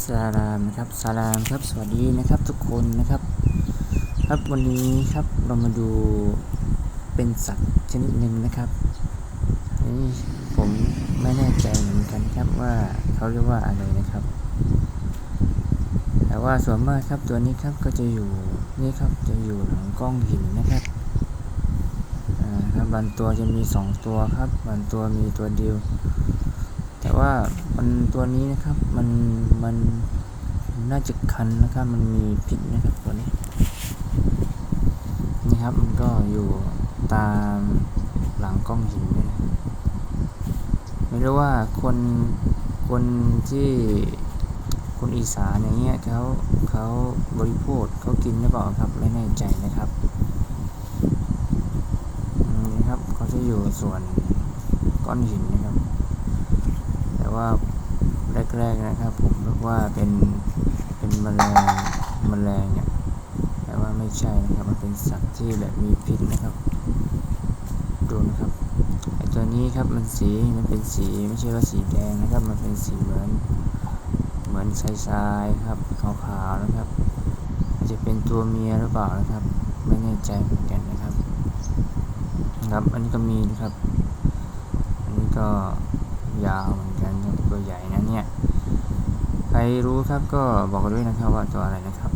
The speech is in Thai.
สลามนะครับสลามครับสวัสดีนะครับทุกคนนะครับ ครับวันนี้ครับเรามาดูเป็นสัตว์ชนิดหนึ่งนะครับนนี่ผมไม่แน่ใจเหมือนกันครับว่าเขาเรียกว่าอะไรนะครับ แต่ว่าส่วนมากครับตัวนี้ครับก็จะอยู่นี่ครับจะอยู่หลังกล้องหินนะครับอ่าครับบางตัวจะมีสองตัวครับบางตัวมีตัวเดียว แต่ว่ามันตัวนี้นะครับมันมันน่าจะคันนะครับ มันมีพิษนะครับตัวนี้นี่ครับมันก็อยู่ตามหลังกล้องหินด้วยไม่รู้ว่าคนคนที่คนอีสานอย่างเงี้ยเขาเขาบริโภคเขากินหรือเปล่าครับไม่แน่ใจนะครับนี่ครับเขาจะอยู่ส่วนก้อนหินนะ ว่าแรกๆนะครับผมนึกว่าเป็นเป็นแมลงแมลงเนี่ยแต่ว่าไม่ใช่นะครับมันเป็นสัตว์ที่แบบมีพิษนะครับดูนะครับไอตัวนี้ครับมันสีมันเป็นสีไม่ใช่ว่าสีแดงนะครับมันเป็นสีเหมือนเหมือนทรายๆครับขาวๆนะครับอาจจะเป็นตัวเมียหรือเปล่านะครับไม่แน่ใจเหมือนกันนะครับครับอันนี้ก็มีนะครับอันนี้ก็ ยาวเหมือนกันตัวใหญ่นะเนี่ย ใครรู้ครับก็บอกด้วยนะครับว่าตัวอะไรนะครับ